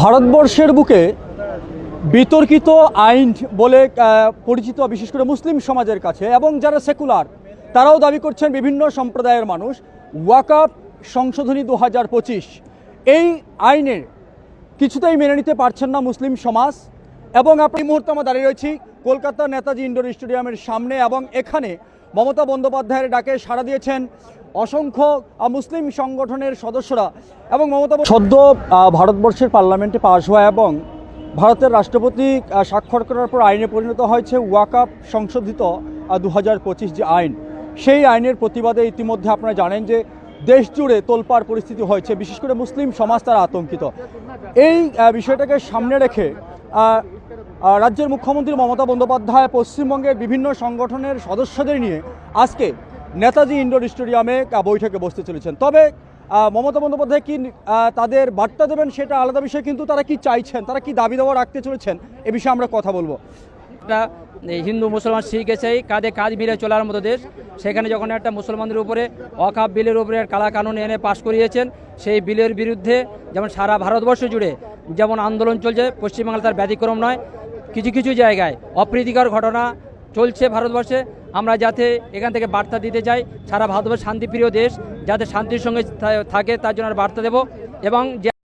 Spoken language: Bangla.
ভারতবর্ষের বুকে বিতর্কিত আইন বলে পরিচিত বিশেষ করে মুসলিম সমাজের কাছে এবং যারা সেকুলার, তারাও দাবি করছেন বিভিন্ন সম্প্রদায়ের মানুষ ওয়াকাপ সংশোধনী দু হাজার পঁচিশ। এই আইনের কিছুতেই মেনে নিতে পারছেন না মুসলিম সমাজ এবং আপনি মুহূর্তে আমরা দাঁড়িয়ে রয়েছি কলকাতা নেতাজি ইন্ডোর স্টেডিয়ামের সামনে এবং এখানে মমতা বন্দ্যোপাধ্যায়ের ডাকে সাড়া দিয়েছেন অসংখ্য মুসলিম সংগঠনের সদস্যরা। এবং মমতা সদ্য ভারতবর্ষের পার্লামেন্টে পাশ হওয়া এবং ভারতের রাষ্ট্রপতি স্বাক্ষর করার পর আইনে পরিণত হয়েছে ওয়াকাপ সংশোধিত দু হাজার পঁচিশ যে আইন। সেই আইনের প্রতিবাদে ইতিমধ্যে আপনারা জানেন যে দেশ জুড়ে তোলপাড় পরিস্থিতি হয়েছে, বিশেষ করে মুসলিম সমাজ তারা আতঙ্কিত। এই বিষয়টাকে সামনে রেখে রাজ্যের মুখ্যমন্ত্রী মমতা বন্দ্যোপাধ্যায় পশ্চিমবঙ্গের বিভিন্ন সংগঠনের সদস্যদের নিয়ে আজকে নেতাজি ইন্ডোর স্টেডিয়ামে বৈঠকে বসতে চলেছেন। তবে মমতা বন্দ্যোপাধ্যায় কি তাদের বার্তা দেবেন সেটা আলাদা বিষয়, কিন্তু তারা কি চাইছেন, তারা কি দাবি দাওয়া রাখতে চলেছেন, এ বিষয়ে আমরা কথা বলব। একটা হিন্দু মুসলমান শিখ এসেই কাঁধে কাঁধ মিলে চলার মতো দেশ। সেখানে যখন একটা মুসলমানদের উপরে অকাপ বিলের উপরে কালা কানুন এনে পাশ করিয়েছেন, সেই বিলের বিরুদ্ধে যেমন সারা ভারতবর্ষ জুড়ে যেমন আন্দোলন চলছে পশ্চিমবাংলা তার ব্যতিক্রম নয়, কিছু কিছু জায়গায় অপ্রীতিকর ঘটনা চলছে ভারতবর্ষে। আমরা যাতে এখান থেকে বার্তা দিতে চাই, সারা ভারতবর্ষ শান্তিপ্রিয় দেশ, যাতে শান্তির সঙ্গে থাকে তার জন্য বার্তা দেব এবং